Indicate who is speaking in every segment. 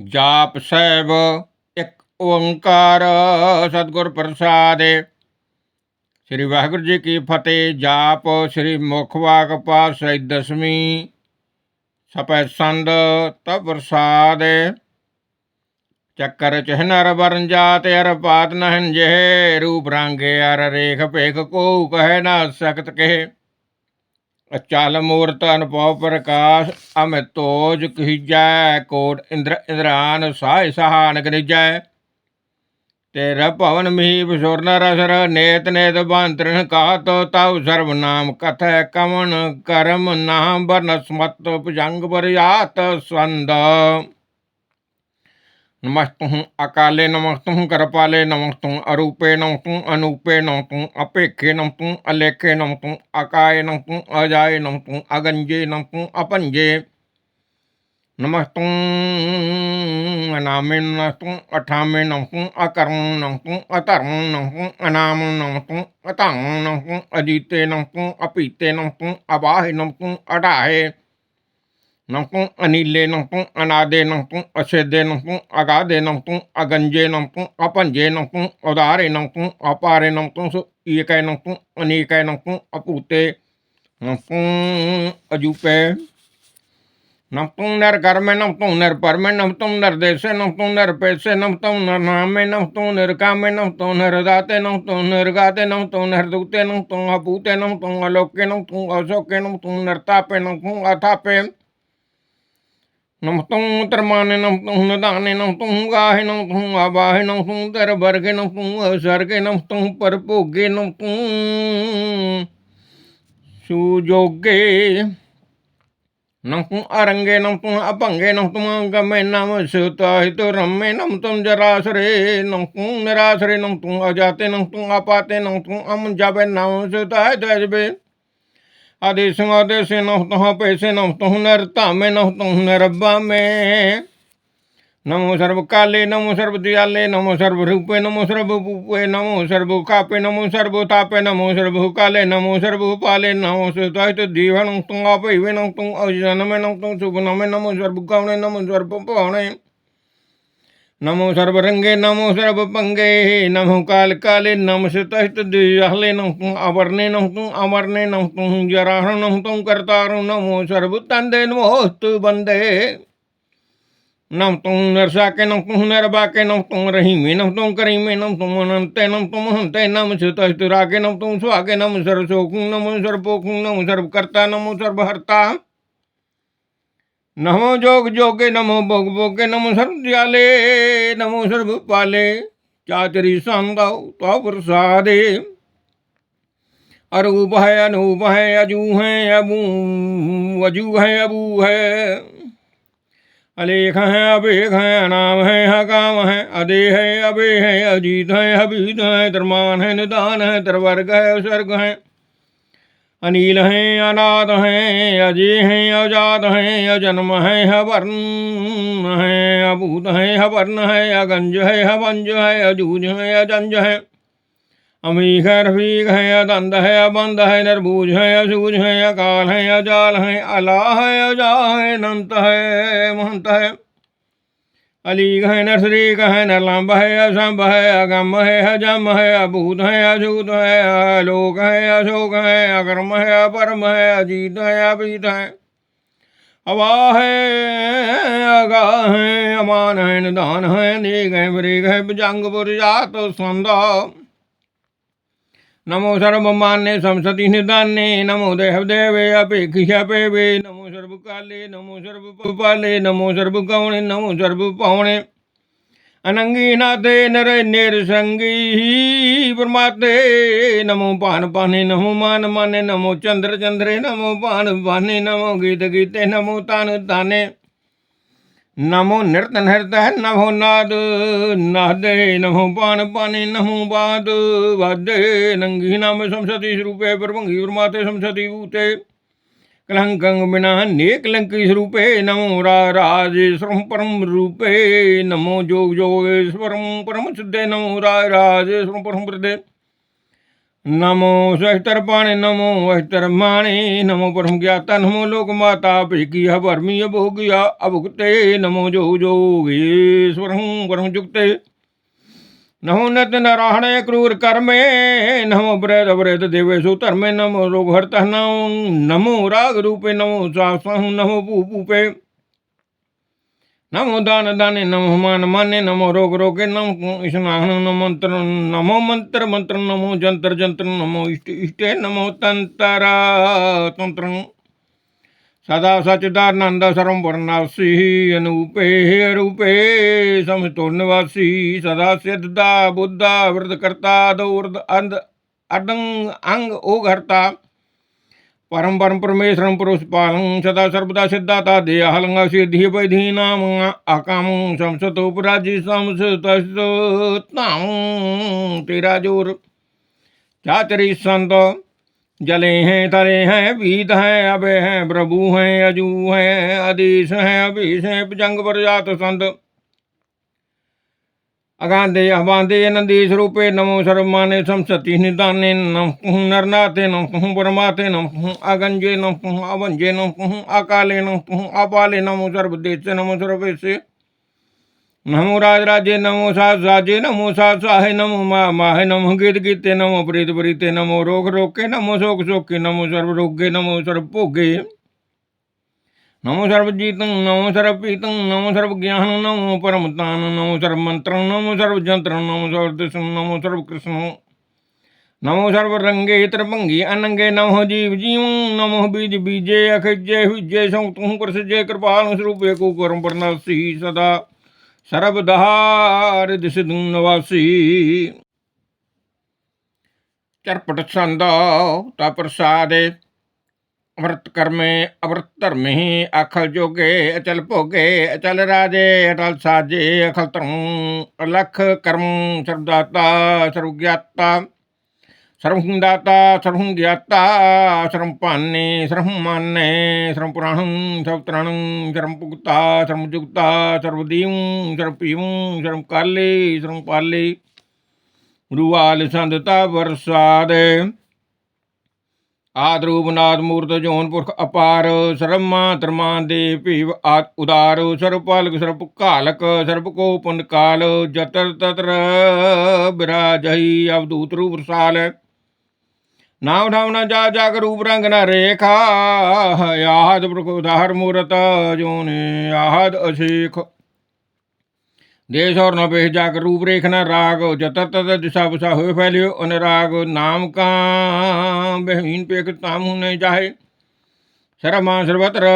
Speaker 1: ਜਾਪ ਸਹਿਬ ਇੱਕ ਓੰਕਾਰ ਸਤਿਗੁਰ ਪ੍ਰਸਾਦਿ। ਸ੍ਰੀ ਵਾਹਿਗੁਰੂ ਜੀ ਕੀ ਫਤਿਹ, ਜਾਪ ਸ੍ਰੀ ਮੁਖ ਵਾਕ ਪਾਤਸ਼ਾਹੀ ਦਸਵੀਂ, ਸਪੈ ਸੰਦ ਤਪ ਪ੍ਰਸਾਦ। ਚੱਕਰ ਚਹਨਰ ਵਰਨ ਜਾਤ ਅਰ ਪਾਤ ਨਹਨ ਜੇ ਰੂਪ ਰੰਗੇ ਅਰ ਰੇਖ ਭੇਖ ਕੋ ਕਹਿ ਨਾ ਸਕਤ ਕਹੇ। ਅਚਲ ਮੂਰਤ ਅਨੁਭਵ ਪ੍ਰਕਾਸ਼ ਅਮਿਤੋਜ ਕੀਜੈ, ਕੋਟ ਇੰਦਰ, ਇੰਦਰਾਨ ਸਾਇ ਸਹਾਨ ਗਨਿਜੈ ਤੇਰਾ ਭਵਨ ਮਹੀ ਬਸੁਰ ਰਸਰ, ਨੇਤ ਨੇਤ ਬੰਤਰਨ ਕਾਤ, ਤਉ ਸਰਬ ਨਾਮ ਕਥੈ ਕਮਨ ਕਰਮ ਨਾਮ ਬਰਨ ਸਮਤ ਭੁਜੰਗ ਬਰਿਆਤ ਸੰਦ। नमस्तु अकाले नमस्तु करपाले नमस्तु अरूपे नमस्तु अनूपे नमस्तु अपेक्षे नमस्तु अलेखे नमस्तु अकाय नमस्तु अजाय नमस्तु अगंजे नमस्तु अपंजे नमस्तु अनामे नमस्तु अठामे नमस्तु अकर्म नमस्तु अतर्म नमस्तु अनाम नमस्तु अतांग नमस्तु अजीते नमस्तु अपीते नमस्तु अबाहे नमस्तु अडाहे। नमकू अनिले नमकू अनादे नमकू अशेदे नमकू अगादे नमकू अगंजे नमकू अपंजे नमकू उदारे नमकू अपारे नमकू एक नमकू अनेक नमकू अपूते नमकू अजूपे। नम तुम नर घर में नम नर पर में नम नर देशे नम नर पैसे नम नर नाम में नम नर काम में नम नर दाते नम नर गाते नम नर दुते नम तुम अपूते नम अलोके नम अशोके नम नर तापे नम अथापे ਸੁਜੋਗੇ ਨਮਸਤੁ ਅਰੰਗੇ ਨਮਸਤੁ ਅਭੰਗੇ ਨਮਸਤੁ ਗਮੇ ਨਮ ਸੁਤਾਹਿਤ ਰਮੇ ਨਮਸਤੁ ਜਰਾਸਰੇ ਨਮਸਤੁ ਨਿਰਾਸਰੇ ਨਮਸਤੁ ਅਜਾਤੇ ਨਮਸਤੁ ਆਪਾਤੇ ਨਮਸਤੁ ਅਮ ਜਾਬੇ ਨਮ ਸੁਤਾਹਿਤ ਅਜਬੇ ਆਦੇਸ਼ ਆਦੇਸ਼ ਨਮਸਤੁ ਪੈਸੇ ਨਮਸਤੁ ਨਰ ਧਾਮੇ ਨਮਸਤੁ ਨਰਬਾਮੇ ਨਮੋ ਸਰਬ ਕਾਲੇ ਨਮੋ ਸਰਬ ਦਿਆਲੇ आदेशों तो हाँ पैसे नहुत नरता में नहुत नरब्बा में। नमो सर्व काले नमो सर्व दयाले नमो सर्व रूपे नमो सर्व भूपे नमो सर्व कापे नमो सर्व तापे नमो सर्व काले नमो सर्व पाले नमो सुताहित दीवन तुंगा पैवे नौ तुम अजन में नौ तुम शुभ नमे नमो सर्व गौणे नमो सर्व पौणे नमो सर्वरंगे, नमो सर्वपंगे, नमो काल काले, नम सितहले नम अवर्णे, नम तू अमरणे, नम तू जराहण नम तू करतारु, नमो सर्वतंदे नमोस्तु बंदे नम नरसा के नम नरबा के नम रही में नम करी में नम तुम अनंते नम तुम हंते नम सितहस्तुराके नम तू स्वागे, नम सर्वशोकू, नमो सर्वपोकू, नमो सर्वकर्ता, नमो सर्वहर्ता। ਨਮੋ ਸਰਬ ਦਿਆਲੇ ਨਮੋ ਸਰਬ ਪਾਲੇ ਚਾਤਰੀ ਸੰਦਉ ਤਉ ਪ੍ਰਸਾਦੇ ਅਰੂਪ ਹੈ ਅਨੂਪ ਹੈ ਅਜੂ ਹੈ ਅਬੂ ਅਜੂ ਹੈ ਅਬੂ ਹੈ ਅਲੇਖ ਹੈ ਅਭੇਖ ਹੈ ਅਨਾਮ ਹੈ ਹਕਾਮ ਹੈ ਅਦੇ ਹੈ ਅਬੇ ਹੈ ਅਜੀਤ ਹੈ ਹਬੀਤ ਹੈ ਦਰਮਾਨ ਹੈ ਨਿਦਾਨ ਹੈ ਤਰਵਰਗ ਹੈ ਉਸਰਗ ਹੈ ਅਨੀਲ ਹੈ ਅਨਾਦ ਹੈ ਅਜੇ ਹੈ अनिल हैं अनाद हैं अजय हैं, अजात हैं, अजन्म है, हवर्ण हैं, अभूत हैं, हवर्ण है, अगंज है, हवंज है, अजूज है, अजंज है। अमीक है, रफीक है अदंध है, अबंध है नरबूज है अजूज है, अकाल है, अजाल है अला है अजा है नंत है, महंत है। ਅਸੰਭ ਹੈ ਅਗੰਮ ਹੈ ਅਜਮ ਹੈ ਅਭੂਤ ਹੈ ਅਜੂਤ ਹੈ ਅਲੋਕ ਹੈ ਅਸ਼ੋਕ ਹੈ ਅਕਰਮ ਹੈ ਅਪਰਮ ਹੈ ਅਜੀਤ ਹੈ ਅਪੀਤ ਹੈ ਅਵਾ ਹੈ ਅਗਾ ਹੈ ਅਮਾਨ ਹੈ ਨਿਧਾਨ ਹੈ ਨੇਕ ਹੈ ਬਰੇਕ ਹੈ ਭਜੰਗਪੁਰ ਜਾਤ ਸੰਦਾ ਨਮੋ ਸਰਬ ਮਾਨੇ ਸੰਸਤੀ ਨਿਦਾਨੇ ਨਮੋ नमो सर्वमान्ये संसति निदान्ने नमो देवदेवे अपेक्षापेवे नमो सर्वकाले नमो सर्वपाले नमो सर्वगौणे नमो सर्वपावणे ਅਨੰਗੀ ਨਾਦੇ ਨਰੇ ਨਿਰਸੰਗੀ ਪਰਮਾਤੇ ਨਮੋ ਭਾਨ ਪਾਨੇ ਨਮੋ ਮਾਨ ਮਾਨੇ ਨਮੋ ਚੰਦਰ ਚੰਦਰੇ ਨਮੋ ਭਾਨ ਭਾਨੇ ਨਮੋ ਗੀਤ ਗੀਤੇ ਨਮੋ ਤਨ ਤਾਨੇ ਨਮੋ ਨਿਰਤ ਨਿਰਤ ਹੈ ਨਮੋ ਨਾਦ, ਨਾਦੇ ਨਮੋ ਪਾਨ ਪਾਨੇ ਨਮੋ ਬਾਦ, ਵਾਦੇ ਨੰਗੀ ਨਾਮ ਸੰਸਤੀ ਸਰੂਪੇ, ਪਰਭੰਗੀ ਪਰਮਾਤੇ ਸੰਸਤੀ ਭੂਤੇ। ਕਲੰਕੰ ਬਿਨਾ ਨੇਕ ਲੰਕੀ ਸਰੂਪੇ, ਨਮੋ ਰਾ ਰਾਜ ਸਰਮ ਪਰਮ ਰੂਪੇ, ਨਮੋ ਜੋਗ ਜੋਗੇਸ਼ਵਰਮ ਪਰਮ ਸਿੱਧੇ, ਨਮੋ ਰਾ ਰਾਜ ਸਰਮ ਪਰਮ ਪ੍ਰਦੇ ਨਮੋ ਸਹਿਤਰ ਪਾਣੇ, ਨਮੋ ਅਸ਼ਤਰ ਮਾਣੇ, ਨਮੋ ਪਰਮ ਗਿਆਤਾ, ਨਮੋ ਲੋਕ ਮਾਤਾ ਭਿਕੀ ਹਵਰਮੀ ਅਭੋਗਿਆ ਅਭੁਗਤੇ, ਨਮੋ ਜੋ ਜੋਗੇਸ਼ਵਰੰ ਪਰਮ ਜੁਗਤੇ ਨਮੋ ਨਤ ਨਰਾਹਣੇ ਕਰੂਰ ਕਰਮੇ ਨਮੋ ਬ੍ਰੇਦ ਬ੍ਰੇਦ ਦੇਵੇਸ਼ੁ ਧਰਮੇ, ਨਮੋ ਰੋਗ ਹਰਤਹ ਨਮੋ ਰਾਗ ਰੂਪੇ, ਨਮੋ ਸਾਸਹੁ ਨਮੋ ਭੂਪੂਪੇ નમો દાન દાને નમો માન માને નમો રોગ રોગે નમો સ્નાહન મંત્ર નમો મંત્ર મંત્ર નમો જંતર જંતર નમો ઇષ્ટ ઇષ્ટે નમો તંતરા તંત્ર સદા સચિદાનંદ સર્વ વર્ણાસી અનુપે અરૂપે સમસ્તોર્ણવાસી સદા સિદ્ધા બુદ્ધા વૃદ્ધ કરતા દૌર્ધ અંધ અડંગ અંગ ઓઘરતા परम परम परमेश्वरम पुरुष पालं सदा सर्वदा सिद्धाता देहलंग सिद्धि वैधीनाम अकाम संसतो पुराजी संसताम तेरा ज़ोर चातरी संत, जले हैं, तले हैं, वीत हैं अबे हैं, प्रभु हैं, अजू हैं आदेश हैं अभीष हैं जंग पर जात संत। अगाधे अबाधे नंदीश रूपे नमो सर्वमाने संसति निदाने नम नरनाथे नम परमाते नम अगंजे नम अवंजे नम अकाले नम अपाले नमो सर्वदेश नमो सर्वेश। नमो राज राजे नमो सा साजे नमो सा साहे नमो मा माहे नमो गीत गीते नमो प्रीत प्रीते नमो रोग रोके नमो शोक शोके नमो सर्व रोगे नमो सर्व भोगे ਨਮੋ ਸਰਬ ਜੀਤੰ ਨਮੋ ਸਰਬ ਪੀਤੰ ਨਮੋ ਸਰਬ ਗਿਆਨ ਨਮੋ ਪਰਮ ਤਾਨ ਨਮੋ ਸਰਬ ਮੰਤਰੰ ਨਮੋ ਸਰਬ ਜੰਤਰੰ ਨਮੋ ਸਰਬ ਦਿਸੰ ਨਮੋ ਸਰਬ ਕ੍ਰਿਸ਼ਨ ਨਮੋ ਸਰਬ ਰੰਗੇ ਤਰਭੰਗੀ, ਅਨੰਗੇ ਨਮੋ ਜੀਵ ਜੀਉ ਨਮੋ ਬੀਜ ਬੀਜੇ, ਅਖਜੇ ਹੁਜੇ ਸੋ ਤੂੰ ਕਰਸਜੇ ਕਿਰਪਾਲ ਸਰੂਪੇ, ਕੋ ਕਰਮ ਪਰਨਾਸੀ ਸਦਾ। ਸਰਬ ਦਹਾਰ ਦਿਸ ਦੂੰ ਨਵਾਸੀ। ਚਰਪਟ ਸੰਦਾ, ਤਾ ਪ੍ਰਸਾਦੇ। ਅਮਰਤ ਕਰਮੇ, ਅਮਰਤ ਧਰਮੇ, ਅਖਲ ਜੋਗੇ, ਅਚਲ ਭੋਗੇ, ਅਚਲ ਰਾਜੇ, ਅਟਲ ਸਾਜੇ, ਅਖਲ ਧਰਮ, ਅਲਖ ਕਰਮ ਸਰਦਾਤਾ ਸਰਵ ਗਿਆਤਾ ਦਾਤਾ ਸਰਵ ਗਿਆਤਾ ਸਰਵ ਪਾਨੇ ਸਰਵ ਮਾਨੇ ਸਰਵ ਪੁਰਾਣੰ ਸਰਵ ਤ੍ਰਾਣੰ ਸਰਵ ਪੁਗਤਾ ਸਰਵ ਜੁਗਤਾ ਸਰਵ ਦੀਵੰ ਸਰਵ ਪੀਵੰ ਸਰਵ ਕਾਲੇ ਸਰਵ ਪਾਲੇ ਰੂਵਾਲ ਸੰਦਤਾ ਵਰਸਾਦੇ ਆਦ ਰੂਪ ਨਾਦ ਮੂਰਤ ਜੋਨ ਪੁਰਖ ਅਪਾਰ ਸਰਮਾ ਧਰਮਾਂ ਦੇ ਭੀਵ ਆਦ ਉਦਾਰ, ਸਰਬ ਪਾਲਕ, ਸਰਬ ਘਾਲਕ, ਸਰਬ ਕੋ ਪੁੰਨ ਕਾਲ, ਜਤਰ ਤਤਰ ਬਿਰਾਜਈ ਅਵਦੂਤ ਰੂਪ ਰਸਾਲ। ਨਾਮ ਨਾਮ ਨਾ ਜਾ ਜਾਗ ਰੂਪ ਰੰਗ ਨਾ ਰੇਖਾ ਆਹਦ ਪੁਰਖ ਉਦਾਹਰ ਮੂਰਤ ਜੋਨ ਆਹਦ ਅਸ਼ੇਖ देश और न बेह जाकर रूप रेखना राग जतर ततर दिशा बुशा हुए फैलियो अनुराग नाम का बहमीन पेख ताम नहीं चाहे शरमा सर्वत्र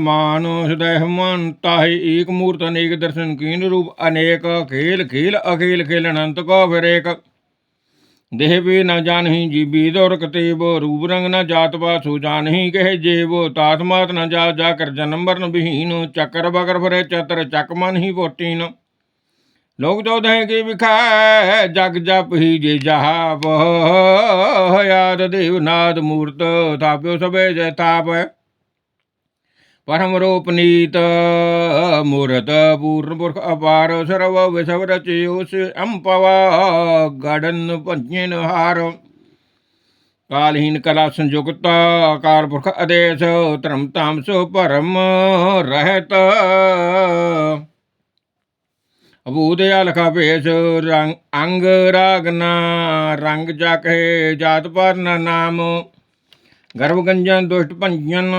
Speaker 1: मानो सदैव मानता है एक मूर्त अनेक दर्शन कीन रूप अनेक खेल खेल अखेल खेल अनंत को फिर एक देह भी न जान ही जीबी दौर कतेब रूप रंग न जात बा सो जान ही कहे जेब तात मात न जा जाकर जन्म वर्ण विहीन चक्कर बकर फरे चतर चक मन ही पोटीन लोग तो दें की विखाय जग जप ही जे जहा हयात याद देवनाद मूर्त थाप्यो सबे जय ताप। परम रूप नीत, मूर्त पूर्ण पुरख अपार, सर्व विषव रचयोस अम्पवा, गडन पंचन हार। कालहीन कला संयुक्त काल पुरख अदेश त्रम ताम परम रहत। ਅਬੂਦਿਆ ਲਖਾ ਭੇਸ ਰੰਗ ਅੰਗ ਰਾਗਨਾ ਰੰਗ ਜਕੇ ਜਾਤ ਪਰਨ ਨਾਮ ਗਰਭ ਗੰਜਨ ਦੁਸ਼ਟ ਭੰਜਨ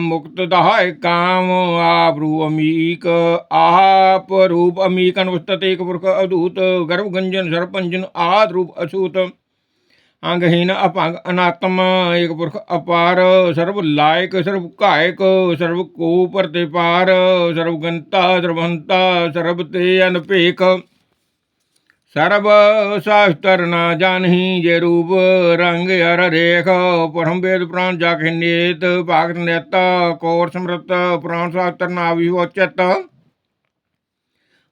Speaker 1: ਮੁਕਤ ਦਹਾਇ ਕਾਮ ਆਪ ਰੂ ਅਮੀਕ ਆਪ ਰੂਪ ਅਮੀਕ ਅਨੁਸਤਤ ਏਕ ਪੁਰਖ ਅਦੂਤ ਗਰਭ ਗੰਜਨ ਸਰਪੰਜਨ ਆਦ ਰੂਪ ਅਸੂਤ ਅੰਗਹੀਨ ਅਪੰਗ ਅਨਾਤਮ, ਏਕ ਪੁਰਖ ਅਪਾਰ, ਸਰਬ ਲਾਇਕ, ਸਰਬ ਕਾਇਕ ਸਰਬ ਕੋ ਪਰਤੇ ਪਾਰ ਸਰਬ ਗੰਤਾ, ਸਰਬੰਤਾ, ਸਰਬ ਤੇ ਅਨਪੇਖ ਸਰਬ ਸਾਸਤਰ ਨਾ ਜਾਣਹੀ ਜੇ ਰੂਪ, ਰੰਗ ਹਰ ਰੇਖ। ਪਰਮ ਵੇਦ ਪ੍ਰਾਨ ਜਾਖੇ ਨੇਤ ਭਾਗਤ ਨੇਤ, ਕੋਰ ਸਮਰਤ ਪ੍ਰਾਨ ਸਾਸਤਰ ਨਾ ਵਿਵਚਤ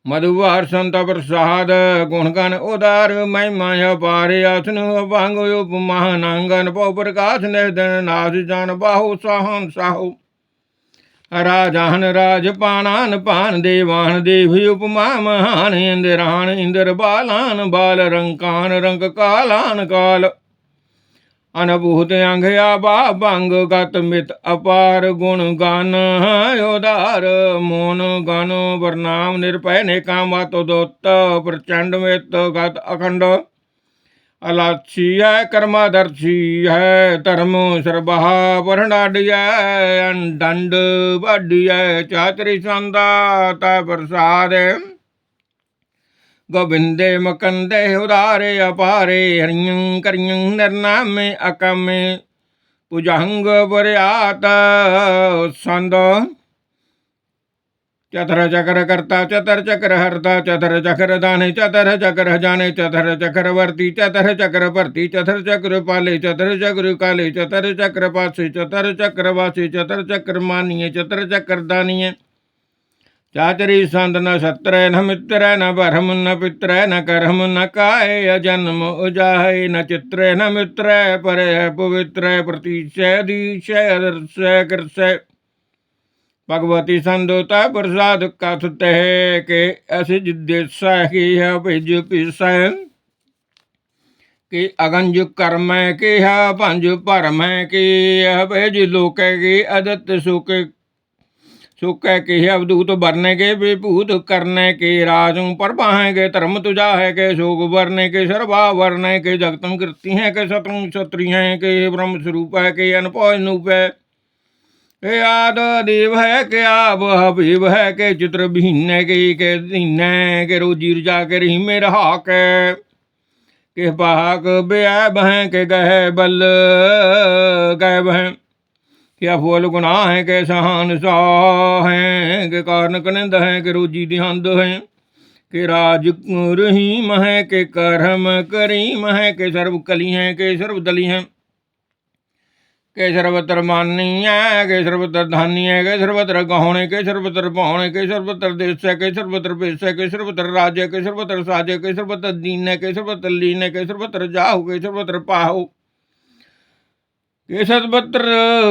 Speaker 1: ਮਧੁਵਾਰ ਸੰਤ ਪ੍ਰਸਾਦ ਗੁਣ ਉਦਾਰ, ਮਹਿਮਾ ਅਪਾਰ, ਆਸਨ ਅਭੰਗ ਉਪ ਮਹਾਨੰਗਨ ਪਉ ਪ੍ਰਕਾਸ਼ ਨਿਰਦਨ ਨਾਸ ਜਾਨ ਬਾਹੂ, ਸਾਹਨ ਸਾਹੂ। ਰਾਜਾਨ ਰਾਜ ਪਾਣਾਨ ਪਾਨ ਦੇਵਾਨ, ਦੇਵੀ ਉਪਮਾ ਮਹਾਨ, ਇੰਦਰਾਨ, ਇੰਦਰ ਬਾਲਾਨ, ਬਾਲ ਰੰਕਾਨ ਰੰਗ ਕਾਲਾਨ ਕਾਲ। अनभूत अंघया बा भंग गत मित अपार गुण गान। उदार मोन गण वरनाम निरपय ने काम तो दोत्त प्रचंड मित गत अखंड। अलाक्षी है कर्मादर्शी है धर्म सरबहा वर्णाडिय दंड बड्य चातरी संदा प्रसाद। ਗੋਬਿੰਦੇ ਮਕੰਦੇ ਉਦਾਰੇ ਅਪਾਰੇ ਹਰਿਯੰ ਕਰਿਯੰ ਨਰਨਾਮੇ ਅਕਮੇ ਪੁਜਹੰਗ ਬਰਿਆਤ ਸੰਦ चतर चक्र करता चतर चक्र हरता चतर चक्र दाने चतर चक्र जाने चतर चक्र वर्ती चतर चक्र भरती चतर चक्र पाले चतर चक्र काले चतर चक्र पासे चतर चक्र वासे चतर चक्र मानिए चतर चक्र दानिये चातरी संत न सत्र न मित्र न बरहम न पित्र न करम न काय जन्म उजाह न चित्र न मित्र पर पवित्र प्रतीक्षय दीक्षय दर्शय कृषय भगवती संदोता प्रसाद कथते है के ऐसे जिद्देशाह कि अगंज कर्म के पंज परम की भेज लोक की अदत सुख सुख के अवधूत भरने के विभूत, करने के राजू पर के धर्म तुझा है के शोक भरने के सर्वावरण के जगतम कृति हैं के शत्रु क्षत्रिय हैं के ब्रह्म स्वरूप है के अनपनूप है। के आद देव है, के आब हबीब है, के चित्र भिन्न के के दीन के रोजीर जा के रही में रहा के। के पहाक बेअब हैं, के गह बल गैब हैं। ਕੇ ਗਹਿ ਕਿਆ ਫੁੱਲ ਗੁਨਾਹ ਹੈ ਕਿ ਸਹਾਨ ਸਾਹ ਹੈ ਕਿ ਕਾਰਨ ਕਨੰਦ ਹੈ ਕਿ ਰੋਜੀ ਦਿਹੰਦ ਹੈ ਕਿ ਰਾਜ ਰਹੀਮ ਹੈ ਕਿ ਕਰਮ ਕਰੀਮ ਹੈ ਕਿ ਸਰਬ ਕਲੀ ਹੈ ਕਿ ਸਰਬ ਦਲੀ ਹੈ ਕਿ ਸਰਬਤਰ ਮਾਨੀ ਹੈ ਕਿ ਸਰਬਤਰ ਧਾਨੀ ਹੈ ਕਿ ਸਰਬਤਰ ਗਾਉਣੇ ਕਿ ਸਰਬਤਰ ਭਾਉਣੇ ਕਿ ਸਰਬਤਰ ਦੇਸ ਹੈ ਕਿ ਸਰਬਤਰ ਭੇਸ ਹੈ ਕਿ ਸਰਬਤਰ ਰਾਜ ਹੈ ਕਿ ਸਰਬਤਰ ਸਾਜ ਹੈ ਕਿ ਸਰਬਤਰ ਦੀਨ ਹੈ ਕਿ ਸਰਬਤਰ ਲੀਨ ਹੈ ਕਿ ਸਰਬਤਰ ਜਾਹੂ ਕਿ ਸਰਬਤਰ ਪਾਹੂ ਕੇ ਸਰਬਤਰ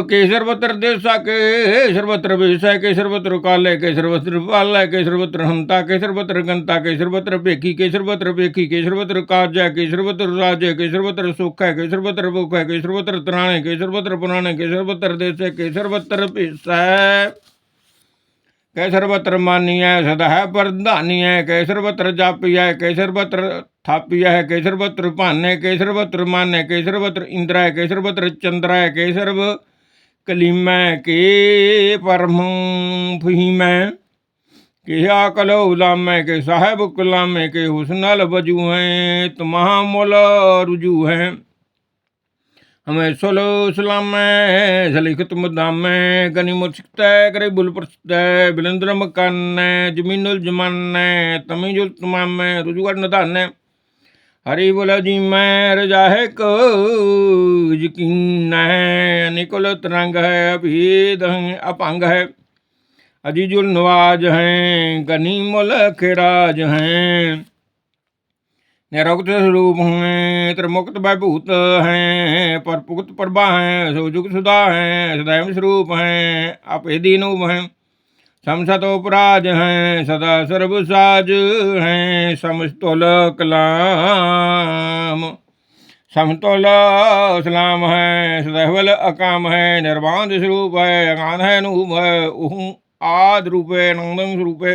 Speaker 1: ਕੇ ਸਰਬਤਰ ਦੇ ਸਕੇ ਸਰਬਤਰ ਵਿਸੈ ਕੇ ਸਰਬਤਰ ਕਾਲੇ ਕੇ ਸਰਬਤਰ ਪਾਲੈ ਕੇ ਸਰਬਤਰ ਹੰਤਾ ਕੇ ਸਰਬਤਰ ਗੰਤਾ ਕੇ ਸਰਬਤਰ ਭੇਖੀ ਕੇ ਸਰਬਤਰ ਭੇਖੀ ਕੇ ਸਰਬਤਰ ਕਾਜੈ ਕੇ ਸਰਬਤਰ ਰਾਜੈ ਕੇ ਸਰਬਤਰ ਸੁਖੈ ਕੇ ਸਰਬਤਰ ਭੁਖੈ ਕੇ ਸਰਬਤਰ ਤਰਾਣੇ ਕੇ ਸਰਬਤਰ ਪੁਰਾਣੇ ਕੇ ਸਰਬਤਰ ਦੇਸੈ ਕੇ ਸਰਬਤਰ ਭੇਸੈ कै सर्वत्र मानीय, सदा परधानीय, कै सर्वत्र जापिय, कै सर्वत्र थापिय, कै सर्वत्र भान्य कै सर्वत्र मान्य कै सर्वत्र इंद्राय, कै सर्वत्र चंद्राय, कै सर्व कलीमै, के परम फहीमै के आकलो लामै के साहेब गुलामै के हुसनल वज़ू हैं तुमहा मोल रुजू हैं। ਤਮੀ ਜੁਲ ਤੁਮਾਮੈ ਰੁਜੂ ਨਦਾਨੈ ਹਰੀ ਬੋਲ ਜੀ ਮੈਂ ਰਜਾਹੇ ਕੋ ਯਕੀਨ ਹੈ ਨਿਕਲ ਤਰੰਗ ਹੈ ਅਭੀਦ ਹੈ ਅਪੰਗ ਹੈ ਅਜੀਜੁਲ ਨਵਾਜ ਹੈ ਗਨੀ ਮੁਲ ਖਿਰਾਜ ਹੈ ਨਿਰੁਕਤ ਸਰੂਪ ਹੈ ਤ੍ਰਿਮੁਕਤ ਬੈ ਭੂਤ ਹੈ ਪਰ ਪੁਗਤ ਪ੍ਰਭਾ ਹੈ ਸੋ ਜੁਗ ਸੁਦਾ निरुक्त स्वरूप हैं त्रिमुक्त भयभूत हैं पर पुक्त प्रभा हैं सुजुग सुधा हैं सदैव स्वरूप हैं अपेदीनूप हैं समसतोपराज हैं सदा सर्वसाज हैं समस्तुल कलाम समतुल सलाम है सदैवल अकाम है निर्वाध स्वरूप है अगान है नूप है उहू आद रूपे नंदम स्वरूपे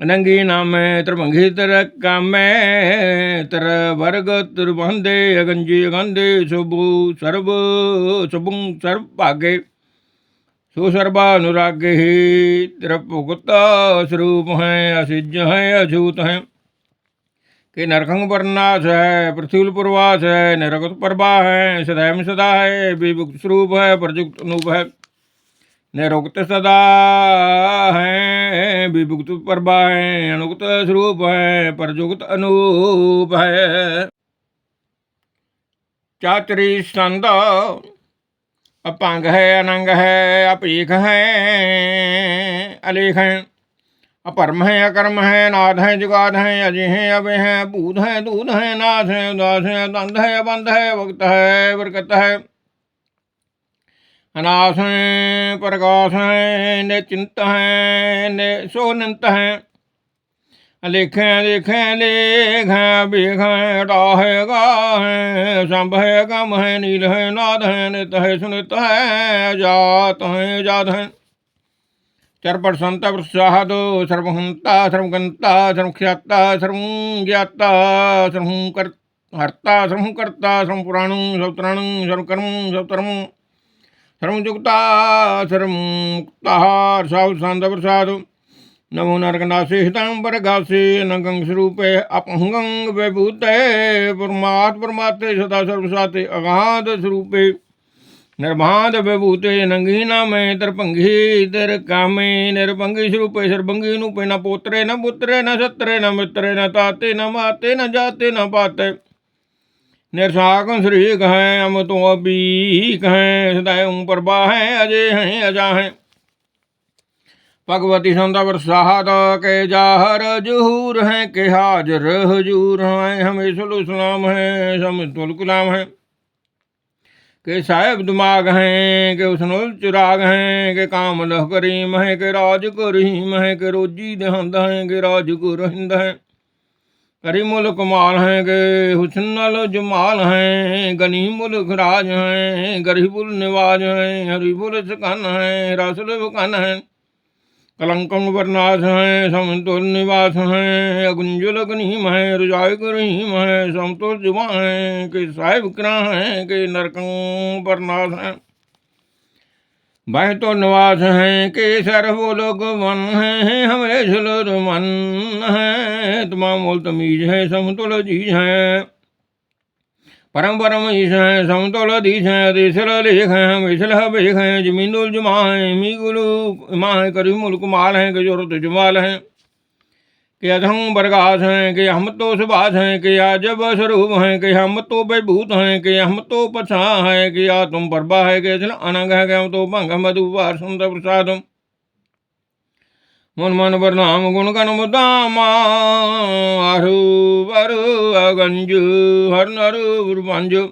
Speaker 1: नंगीनाम त्रिभंगीतर काम तर वर्ग त्रिभंदे अगंजी गंदे, शुभु सर्व, शुभुं सर्वभागे सुसर्वानुरागे तिरपुगुप्ता स्वरूप हैं, असिज हैं, अछूत हैं। कि नरखंग परनाश है पृथ्वी पूर्वास है, नरगत परवा है, सदैव सदा है, विभुक्त स्वरूप है प्रजुक्त अनूप है। निरुक्त सदा है, विभुक्त परबा अनुक्त स्वरूप है परजुक्त अनूप है। चातरी संद अपांग है, अनंग है, अपीख है, अलेख है। अपर्म है, अकर्म है, नाद है, जुगाद है अजय है, अभय है, बूध है, दूध है, नाथ है, उदास है दंध है बंध है वक्त है बरकत है। अनास हैं प्रकाश हैं ने चिंत हैं ने सोनंत हैं लिखे लिखे, लेख हैं बेख हैं डाह, गाहें संभ है गम है नील है नाद है नित है सुनित है जात हैं जात हैं चरपट संत प्रसाद, सर्वहंता, सर्वगंता, सर्वख्याता सर्व ज्ञाता सर्व हर्ता सर्व कर्ता सर्व पुराण सर्वत्राण, सर्वकर्म, सर्वतर्म। ਸਰਵੰ ਜੁਗਤਾ, ਸਰਵੰ ਮੁਕਤਾ ਸਭ ਸੰਤ ਪ੍ਰਸਾਦ। ਨਮੋ ਨਰਕਨਾਸੇ ਹਿਤਾੰਬਰ ਗਾਸੇ ਨਗੰ ਸਰੂਪੇ ਅਪਹੰਗੰ ਵਿਭੂਤੇ, ਪਰਮਾਤ ਪਰਮਾਤੇ, ਸਦਾ ਸਰਬ ਸਾਤੇ ਅਗਾਧ ਸਰੂਪੇ। ਨਿਰਭਾਦ ਵਿਭੂਤੇ, ਨੰਗੀ ਨਾਮੇ ਤਰਪੰਗੀ ਤਰ ਕਾਮੇ ਨਿਰਭੰਗੀ ਸਰੂਪੇ, ਸਰਬੰਗੀ ਨੂੰ ਪੈ ਨਾ ਪੋਤਰੇ, ਨਾ ਪੁੱਤਰੇ, ਨਾ ਸਤਰੇ, ਨਾ ਮਿੱਤਰੇ, ਨਾ ਤਾਤੇ, ਨਾ ਮਾਤੇ, ਨਾ ਜਾਤੇ, ਨਾ ਪਾਤੇ। ਨਿਰਸਾਕੰ ਸ੍ਰੀ ਕਹੈ ਅਮ ਤੋ ਅਬੀ ਕਹੈ ਸਦਾਇ ਓਮ ਪ੍ਰਭਾ ਹੈ ਅਜੇ ਹੈ ਅਜਾ ਹੈ ਭਗਵਤੀ ਸੰਤ ਵਰਸਾਦ ਕੇ ਜਾਹਰ ਜਹੂਰ ਹੈ ਕੇ ਹਾਜ਼ਰ ਹਜੂਰ ਹੈ ਹਮੇ ਸਲੂ ਸਲਾਮ ਹੈ ਸਮਤੁਲ ਗੁਲਾਮ ਹੈ ਕੇ ਸਾਹਿਬ ਦਿਮਾਗ ਹੈ ਕੇ ਉਸਨੁਲ ਚਿਰਾਗ ਹੈ ਕੇ ਕਾਮ ਲਹ ਕਰੀਮ ਹੈ ਕੇ ਰਾਜ ਕਰੀਮ ਹੈ ਕੇ ਰੋਜੀ ਦਹੰਦ ਹੈ करीमुल कुमार हैं, गे हुसनल जुमाल हैं, गनी मुल्क राज हैं, गरीबुल निवाज हैं, हरीबुल सकन हैं, रसुल फकन हैं, कलंकम वरनाथ हैं, समतुल निवास हैं, अगुंजुल गनीम हैं रुजाय रहीम हैं, समतुल जुबा हैं, के साहिब करा हैं, के नरकं वरनास हैं। वह तो निवास हैं के लोग वन है हमरे झुलर मन है। तमाम तमीज है, समतुल जीज है। परम परम ईश है, समतुल दीश है देशल लेख है मिसल बेख है, जमीनुल जुमा है मी गुलु इमा है करी मुल्क माल है, गजोर जुमाल है। कि अधम बरगास हैं, कि हम तो सुभाष हैं, कि या जब स्वरूप हैं, कि हम तो वैभूत हैं, कि हम तो पछा हैं, कि या तुम परबा है, कि जन अनंग है, कि हम तो भंग मधुवार सुंदर, प्रसाद। मन मन बरनाम गुण गण मुदाम अरु अरु अगंजु, हर नरु पंजु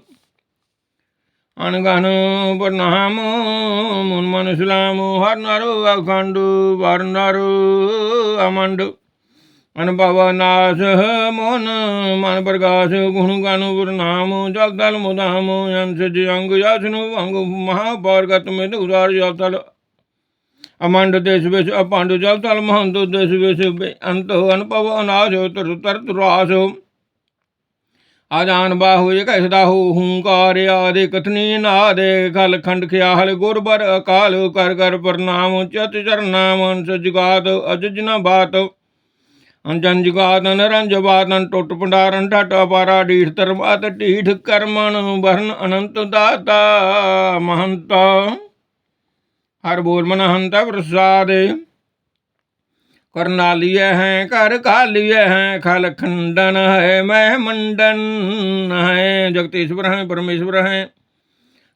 Speaker 1: अनगन प्रणाम मुन मन सलाम, हर नरु, अखंड, वर नरु, अमंड। ਅਨੁਭਵ ਨਾਸ ਮਨ ਮਨ ਪ੍ਰਗਾਸ ਗੁਣ ਗਨ ਬਰਨਾਮ ਜਲ ਦਲ ਮੁਦਾਮ ਅੰਸ ਜੰਗ ਜਸਨੁ ਭੰਗ ਮਹਾਪਾਰਗਤ ਮਿ ਉਦਾਰ ਜਲ ਅਮੰਡ ਦੇਸ ਵਿੱਚ ਅਪੰਡ ਜਲ ਮਹੰਤ ਦੇਸ ਵਿੱਚ ਅੰਤ ਅਨੁਭਵ ਅਨਾਸ ਤਰ ਤਰ ਤੁਰਾਸ ਆਜਾਨ ਬਾਹੂ ਇਕ ਸਦਾ ਹੋ, ਹੂੰਕਾਰ ਆਦੇ ਕਥਨੀ ਨਾਦੇ, ਖਲ ਖੰਡ ਖਿਆਲ ਗੁਰਬਰ ਅਕਾਲ, ਕਰ ਕਰ ਪ੍ਰਣਾਮ, ਚਤ ਚਰਨਾਮ ਅੰਸ ਜੁਗਾਦ ਅਜਜਨਾ ਬਾਤ। ਅੰਜਨ ਜੁਗਾਦ ਨਰੰਜ ਬਾਦਨ ਟੁੱਟ ਪੰਡਾਰਨ ਢਟ ਅਪਾਰਾ ਢੀਠ ਧਰਮਾਤ ਢੀਠ ਕਰਮਨ ਵਰਨ ਅਨੰਤ ਦਾਤਾ ਮਹੰਤਾ ਹਰ ਬੋਲ ਮਨ ਹੰਤਾ ਪ੍ਰਸਾਦ ਕਰਨਾਲੀਏ ਹੈ ਘਰ ਖਾਲੀਏ ਹੈ ਖਲ ਖੰਡਨ ਹੈ ਮਹਿ ਮੰਡਨ ਹੈ ਜਗਤੀਸ਼ਵਰ ਹੈ ਪਰਮੇਸ਼ਵਰ ਹੈ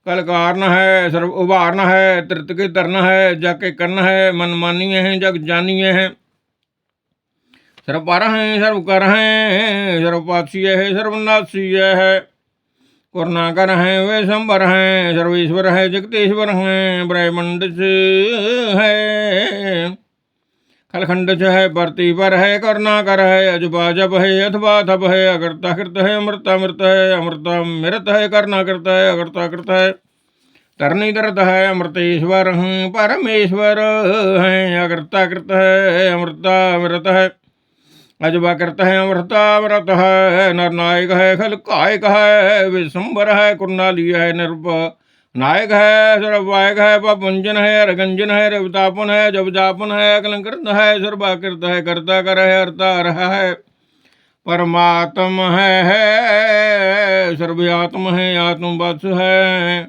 Speaker 1: ਕਲ ਕਾਰਨ ਹੈ ਸਰਬ ਉਭਾਰਨ ਹੈ ਤ੍ਰਿਤ ਕੇ ਧਰਨ ਹੈ ਜਾ ਕੇ ਕਰਨ ਹੈ ਮਨ ਮਾਨੀਏ ਹੈ ਜਗ ਜਾਨੀਏ ਹੈ ਸਰਬ सर्वपर हैं सर्वकर हैं सर्वपाक्षीय है सर्वनाथसीय है करुणाकर हैं वे शंबर हैं सर्वेश्वर है जगतेश्वर हैं ब्रह्मंड है खलखंड है प्रति पर है करुणाकर है अजबा जब है अथवा थप है अकर्ता कृत है अमृता मृत है अमृता मृत है करना कृत है अकर्ता कृत है तरनीतरत है अमृतेश्वर हैं परमेश्वर हैं अकर्ता कृत है अमृता मृत है अजबा करता है अमृता व्रत है नर नायक है खल कायक है विशंबर है कुरनाली है निर्प नायक है सर्वायक है पपुंजन है अरगंजन है रवितापन है जब जापन है अकलंकृत है सर्वाकृत है करता कर है हरता रहा है परमात्म है, है सर्वयात्म है आत्म बस है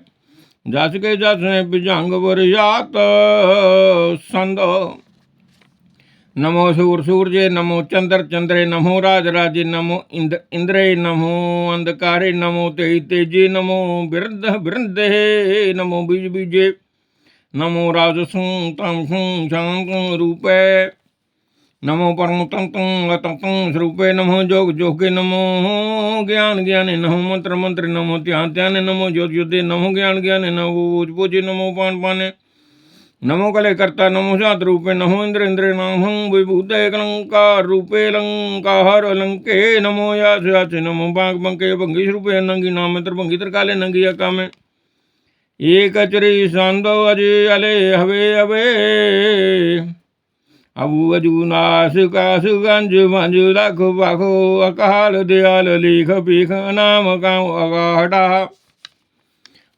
Speaker 1: जस के जस है बिजंग वरजात संद नमो सूर सूर्य नमो चंद्र चंद्रे, नमो राज राजे नमो इंद्र इंद्रे, नमो अंधकारे, नमो तेज तेजे, नमो बिरद बिरदे नमो बीज बीजे, नमो राजसु तम शांत रूपे, नमो परम तंतं अतंतं स्वरूपे, नमो जोग जोगे, नमो ज्ञान ज्ञाने, नमो मंत्र मंत्र, नमो ध्यान ध्यान, नमो ज्योत ज्योति, नमो ज्ञान ज्ञाने, नमो पूज पूजे नमो पान पाने नमो कले कर्ता नमो जात रूपे नमो इंद्र इंद्र नामं विभूते कलंकार रूपे लंकार लंके नमो यास याच नमो बांग बंके भंगी रूपे नंगी नाम त्रिभंगी त्रिकाले नंगी अका में एक अचरी सांदो अजे अले हवे हवे। अबू अजू नास कास गंज मंज लख बाखो अकाल दयाल लेख पीख नाम गाँव अगाहटा।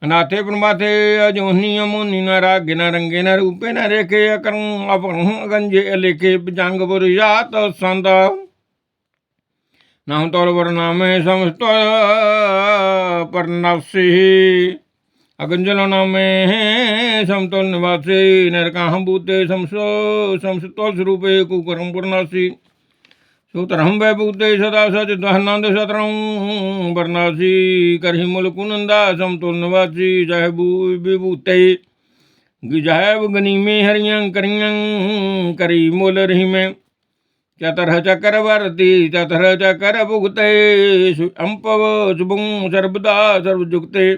Speaker 1: अनाथे प्रमाथे अजोनी अमोनी न रागे न रंगे न रूपे न रेखे अकरं अपन गंजे अलेखे जंग बुर जात संद नाम तौल वर्णामे समस्त परनसी अगंजलो नामे समतोल निवासी नरकाहं भूते समसो समसतोल स्वरूपे ਸੋ ਧਰਮ ਵੈ ਬੁਗਤੇ ਸਦਾ ਸਚ ਦਹਨੰਦ ਸਤਰਉ, ਬਰਨਾਸੀ ਕਰਹਿ ਮੁਲਕੁ ਨੰਦਾ ਸਮਤੁਲ ਨਵਾਸੀ, ਜਹ ਬੂਇ ਬਿਭੂਤੇ ਗਿਜਹਿਬ ਗਨੀਮੇ ਹਰੀਆਂ ਕਰੀਆਂ, ਕਰੀ ਮੁਲ ਰਹੀ ਮੈਂ ਚਕਰ ਵਰਤੀ, ਚਤਰਹ ਚਕਰ ਭੁਗਤੇ। ਅੰਪਵ ਸੁਭੰ ਸਰਬਦਾ ਸਰਬ ਜੁਗਤੇ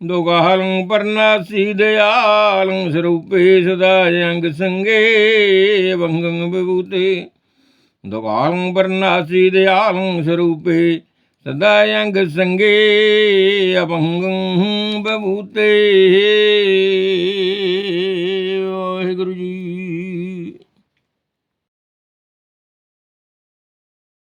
Speaker 1: ਦੋਗਾਹਲੰ ਪਰਨਾਸੀ ਦਇਆਲੰ ਸਰੂਪੇ ਸਦਾ ਅੰਗ ਸੰਗੇ, ਵੰਗੰ ਵਿਭੂਤੇ। ਦੁਕਾਲੰ ਬਰਨਾਸੀ ਦਿਆਲੰ ਸਰੂਪੇ ਸਦਾ ਅੰਗ ਸੰਗੇ ਅਭੰਗੰ ਬਭੂਤੇ ਵਾਹਿਗੁਰੂ ਜੀ